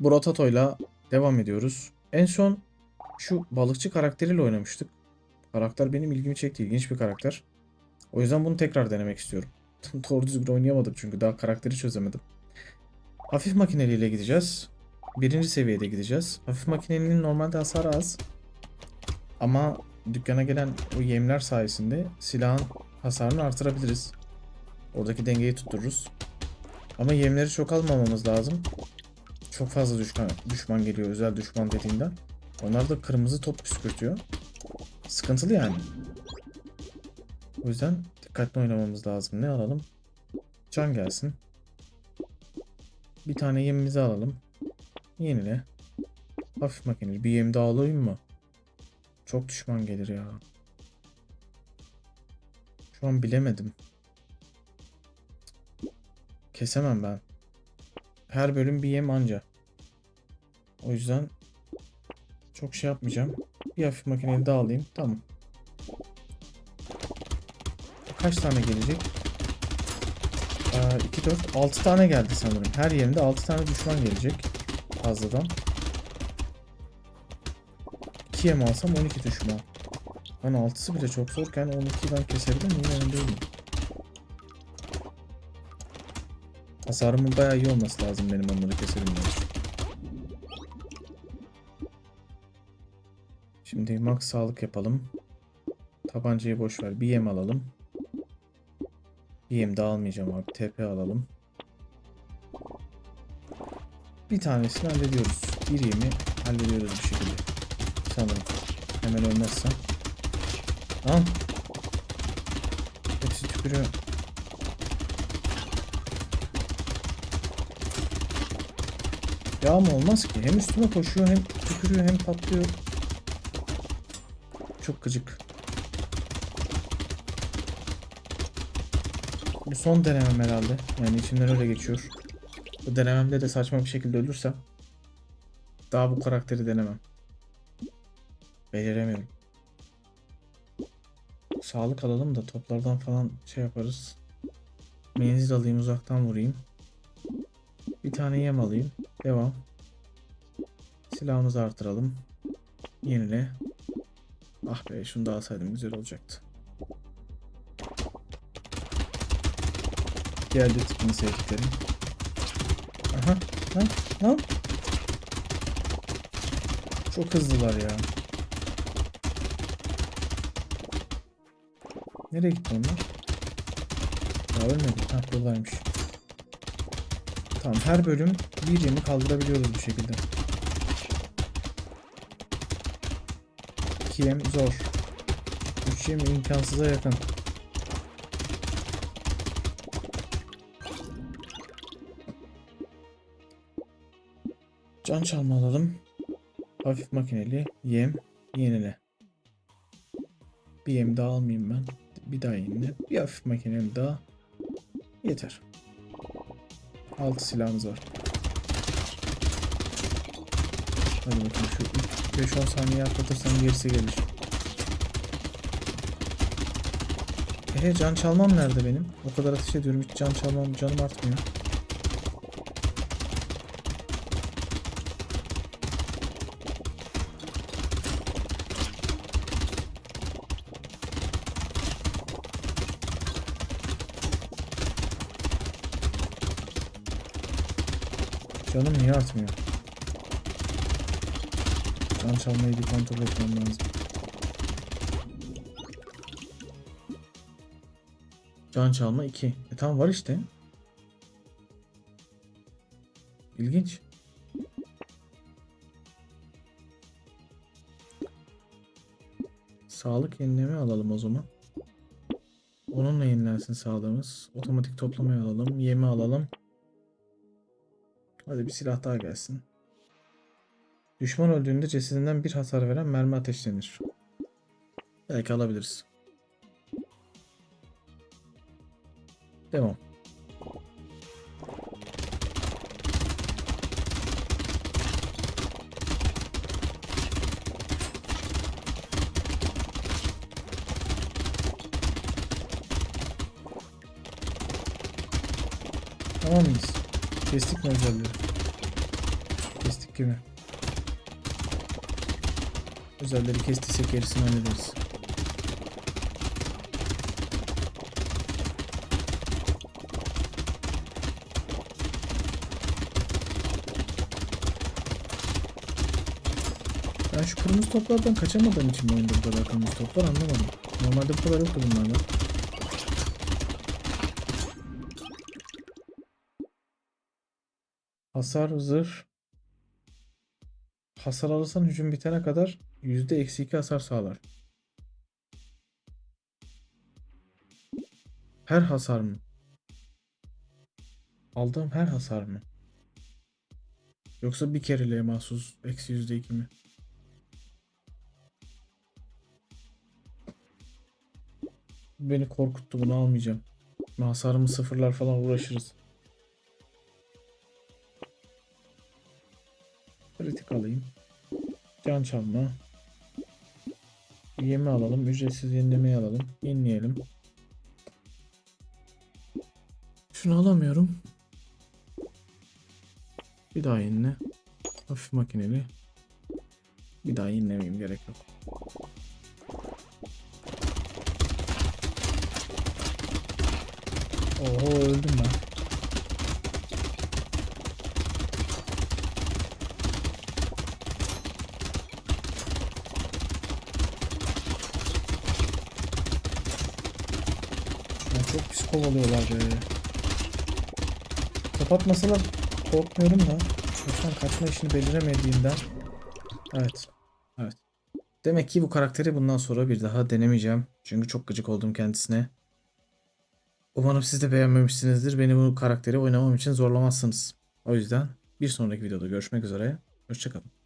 Brotato'yla devam ediyoruz. En son şu balıkçı karakteriyle oynamıştık. Karakter benim ilgimi çekti. İlginç bir karakter. O yüzden bunu tekrar denemek istiyorum. Doğru düzgün oynayamadım çünkü daha karakteri çözemedim. Hafif makineliyle gideceğiz. Birinci seviyede gideceğiz. Hafif makinenin normalde hasarı az. Ama dükkana gelen o yemler sayesinde silahın hasarını artırabiliriz. Oradaki dengeyi tuttururuz. Ama yemleri çok almamamız lazım. Çok fazla düşman, düşman geliyor özel düşman dediğinden. Onlar da kırmızı top püskürtüyor. Sıkıntılı yani. O yüzden dikkatli oynamamız lazım. Ne alalım? Can gelsin. Bir tane yemimizi alalım. Yenile. Hafif makineli. Bir yem daha alayım mı? Çok düşman gelir ya. Şu an bilemedim. Kesemem ben. Her bölüm bir yem anca. O yüzden çok şey yapmayacağım. Bir hafif makineyi daha alayım. Tamam. Kaç tane gelecek? Ee, 2, 4, 6 tane geldi sanırım. Her yerinde 6 tane düşman gelecek. Fazladan. 2 yem alsam 12 düşman. Ben 6'sı bile çok zorken 12'yi ben kesebilir miyim? Emin değilim. Hasarımın bayağı iyi olması lazım benim onları kesebilmem için. Şimdi max sağlık yapalım. Tabancayı boş ver. Bir yem alalım. Bir yem daha almayacağım abi. TP alalım. Bir tanesini hallediyoruz. Bir yemi hallediyoruz bir şekilde. Sanırım. Hemen ölmezsem. Tamam. Hepsi tükürüyor. Ya ama olmaz ki. Hem üstüme koşuyor hem tükürüyor hem patlıyor. Çok gıcık. Bu son denemem herhalde. Yani içimden öyle geçiyor. Bu denememde de saçma bir şekilde ölürsem daha bu karakteri denemem. Beceremiyorum. Sağlık alalım da toplardan falan şey yaparız. Menzil alayım uzaktan vurayım. Bir tane yem alayım. Devam. Silahımızı artıralım. Yenile. Ah be şunu da alsaydım güzel olacaktı. Geldi tipini sevdiklerim. Aha. Ha? Ha? Çok hızlılar ya. Nereye gitti onlar? Ya ölmedi. Ha buradaymış. Tamam her bölüm bir yemi kaldırabiliyoruz bu şekilde. İki yem zor. Üç yem imkansıza yakın. Can çalma alalım. Hafif makineli yem yenile. Bir yem daha almayayım ben. Bir daha yenile. Bir hafif makineli daha. Yeter. 6 silahımız var. Hadi bakayım şu 5-10 saniye atlatırsam gerisi gelir. Ehe can çalmam nerede benim? O kadar ateş ediyorum hiç can çalmam canım artmıyor. Canım niye artmıyor? Can çalmayı bir kontrol etmem lazım. Can çalma 2. E tamam var işte. İlginç. Sağlık yenileme alalım o zaman. Onunla yenilensin sağlığımız. Otomatik toplamayı alalım. Yemi alalım. Hadi bir silah daha gelsin. Düşman öldüğünde cesedinden bir hasar veren mermi ateşlenir. Belki alabiliriz. Devam. Tamam mıyız? Kestik mi özelleri? Kestik. gibi. Özelleri kestiysek gerisini hallederiz. Ben şu kırmızı toplardan kaçamadığım için bu oyunda bu kadar kırmızı toplar anlamadım. Normalde bu kadar yoktu bunlardan. Hasar, zırh. Hasar alırsan hücum bitene kadar yüzde eksi iki hasar sağlar. Her hasar mı? Aldığım her hasar mı? Yoksa bir kereliğe mahsus eksi yüzde iki mi? Beni korkuttu bunu almayacağım. Hasarımı sıfırlar falan uğraşırız. Kritik alayım. Can çalma. Yemi alalım. Ücretsiz yenilemeyi alalım. Yenileyelim. Şunu alamıyorum. Bir daha yenile. Hafif makineli. Bir daha yenilemeyeyim gerek yok. Oho öldüm ben. Ya çok pis kovalıyorlar be. Kapatmasalar korkmuyorum da. Lütfen kaçma işini beceremediğinden. Evet. Evet. Demek ki bu karakteri bundan sonra bir daha denemeyeceğim. Çünkü çok gıcık oldum kendisine. Umarım siz de beğenmemişsinizdir. Beni bu karakteri oynamam için zorlamazsınız. O yüzden bir sonraki videoda görüşmek üzere. Hoşçakalın.